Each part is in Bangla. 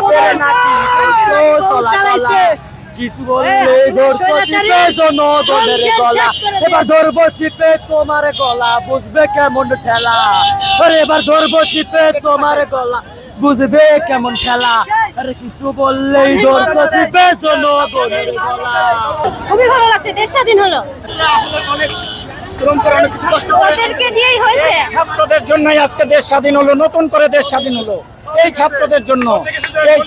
বাপের নাকি কিছু বললে চিপে গলা। এবার ধরবো চিপে তোমার গলা। বুঝবে কেমন ঠেলা? আরে এবার ধরবো চিপে তোমার গলা। বুঝবে কেমন খেলা আরে কিছু বললেই ধরছো চিপে জনগণের গলা। খুবই ভালো লাগছে দেশ স্বাধীন হলো। ওদেরকে দিয়েই হয়েছে। ছাত্রদের জন্যই আজকে দেশ স্বাধীন হলো নতুন করে দেশ স্বাধীন হলো। এই ছাত্রদের জন্য এই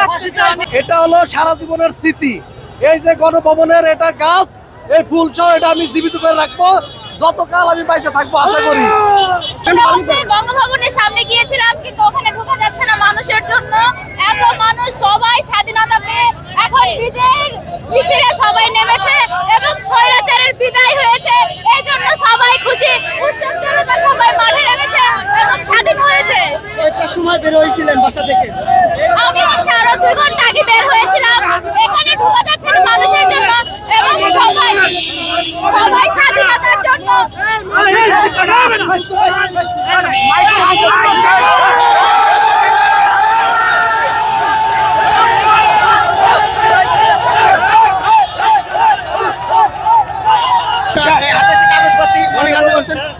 লাগতেছে। এটা হলো সারা জীবনের স্মৃতি। এই যে গণভবনের এটা গাছ এই ফুল সহ এটা আমি জীবিত করে রাখব। যতকাল আমি বাইসে থাকব আশা করি। বঙ্গভবনের সামনে গিয়েছিলাম কিন্তু ওখানে ঢোকা যাচ্ছে না মানুষের জন্য। এত মানুষ সবাই স্বাধীনতা পেয়ে এখন বিজয়ের মিছিলে সবাই নেমেছে এবং স্বৈরাচারের বিদায় হয়েছে এই জন্য সবাই খুশি উৎসব জনতা সবাই মাঠে নেমেছে এবং স্বাধীন হয়েছে একটা সময় বের হয়েছিলেন বাসা থেকে? আমি হচ্ছে আরও দুই ঘণ্টা আগে বের হয়েছিলাম। এখানে ঢোকা যাচ্ছে না মানুষের জন্য এবং সবাই। সবাই স্বাধীনতার জন্য।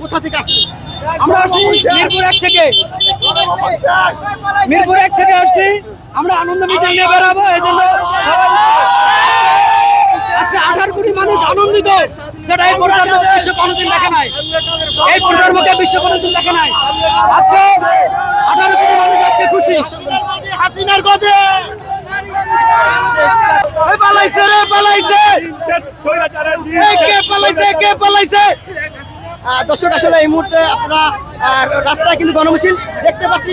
কোথা থেকে আসছেন আমরা আসছি মিরপুর এক থেকে। মিরপুর এক থেকে আসছি। আমরা আনন্দ মিছিল নিয়ে বেরাবো এই জন্য আজকে আঠারো কোটি মানুষ আনন্দিত। যেটা এই প্রজন্ম বিশ্ব কোনোদিন দেখে নাই। এই প্রজন্মকে বিশ্ব কোনোদিন দেখে নাই। আজকে আঠারো কোটি মানুষ আজকে খুশি। হাসিনার কথা পালাইছে রে পালাইছে। কে পালাইছে কে পালাইছে? দর্শক আসলে এই মুহূর্তে আপনারা রাস্তায় কিন্তু গণমিছিল। দেখতে পাচ্ছি।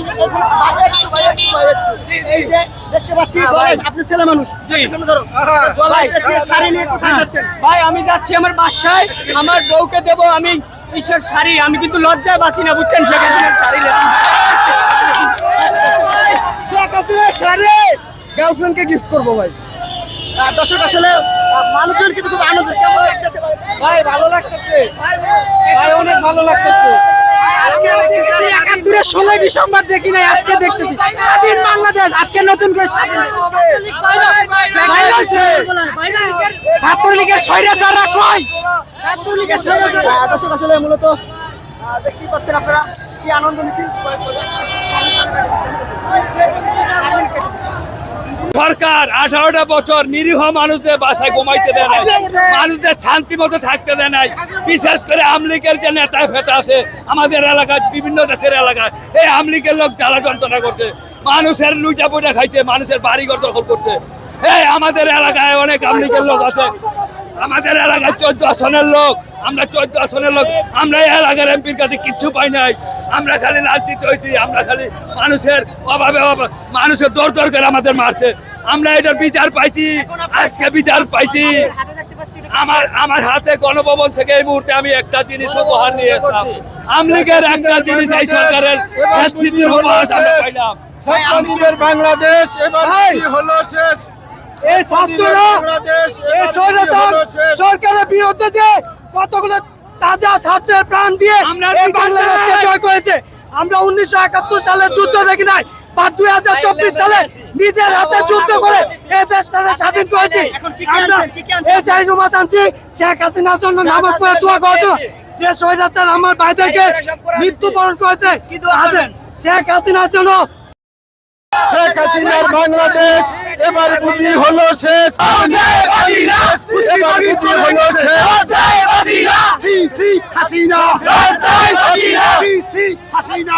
এই যে দেখতে পাচ্ছি গণেশ, আপনি ছেলে মানুষ। শাড়ি নিয়ে কোথায় যাচ্ছেন? ভাই আমি যাচ্ছি আমার বাসায়। আমার বউকে দেব আমি ঈশ্বর শাড়ি? আমি কিন্তু লজ্জায় বাঁচি না বুঝছেন? সেখানে শাড়ি শাড়ি। গার্লফ্রেন্ডকে গিফট করব ভাই। দর্শক আসলে মানুষের কিন্তু খুব আনন্দ। ভাই? ভাই ভালো লাগতেছে। ভাই ভালো লাগতেছে। একাত্তরের ষোলোই ডিসেম্বর দেখি নাই আজকে দেখতেছি। স্বাধীন বাংলাদেশ আজকে নতুন করে। ছাত্রলীগের স্বৈরাচাররা কই? আহ, দর্শক আসলে মূলত দেখতেই পাচ্ছেন আপনারা কি আনন্দ মিছিল সরকার আঠারোটা বছর নিরীহ মানুষদের বাসায় ঘুমাইতে দেয় নাই। মানুষদের শান্তি মতো থাকতে দেয় নাই। বিশেষ করে আমলিগের যে নেতা ফেতা আছে, আমাদের এলাকায় বিভিন্ন দেশের এলাকায়, এই আমলিগের লোক জ্বালা যন্ত্রণা করছে। মানুষের লুটা পুটা খাইছে, মানুষের বাড়িঘর দখল করছে। এই আমাদের এলাকায় অনেক আমলিগের লোক আছে। আমাদের এলাকায় চোদ্দ আসনের লোক, আমরা চোদ্দ আসনের লোক, আমরা এলাকার এমপির কাছে কিচ্ছু পাই নাই। আমরা খালি লাঞ্ছিত হয়েছি আমরা খালি মানুষের অভাবে অভাবে মানুষের দর দর করে আমাদের মারছে। আমরা এটার বিচার পাইছি আজকে বিচার পাইছি। আমার আমার হাতে গণভবন থেকে এই মুহূর্তে আমি একটা জিনিস উপহার নিয়ে এসলাম আমলিগের একটা জিনিস এই সরকারের স্বীকৃতির উপহার আমরা পাইলাম। বাংলাদেশ এবার কি হলো শেষ? এই ছাত্ররা এই? সরকারের বিরুদ্ধে যে কতগুলো তাজা ছাত্রের প্রাণ দিয়ে আমরা এই বিচার বাংলাদেশকে চাই। জয় করেছে আমরা উনিশশো একাত্তর সালে যুদ্ধ দেখি নাই বা দুই হাজার চব্বিশ সালে নিজের হাতে যুদ্ধ করে এই দেশটাকে স্বাধীন করেছি। এখন কি কি আমরা আনছেন? কি কি আনছেন? এই চাই নমাজ আনছি শেখ হাসিনার জন্য নামাজ পড়ে দোয়া করছ। যে স্বৈরাচার আমার ভাইদেরকে মৃত্যুবরণ করেছে শেখ হাসিনার জন্য শেখ হাসিনার বাংলাদেশ এবার হলো শেষ। এবার বুঝি হলো শেষ। জি, জি, হাসিনা। জি, জি, হাসিনা।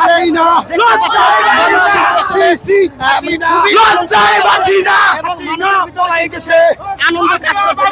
হাসিনা জি, জি, হাসিনা। লজ্জায় বাঁচি না হাসিনা মানুষ দলাই গেছে। আনন্দ কাজ করতে?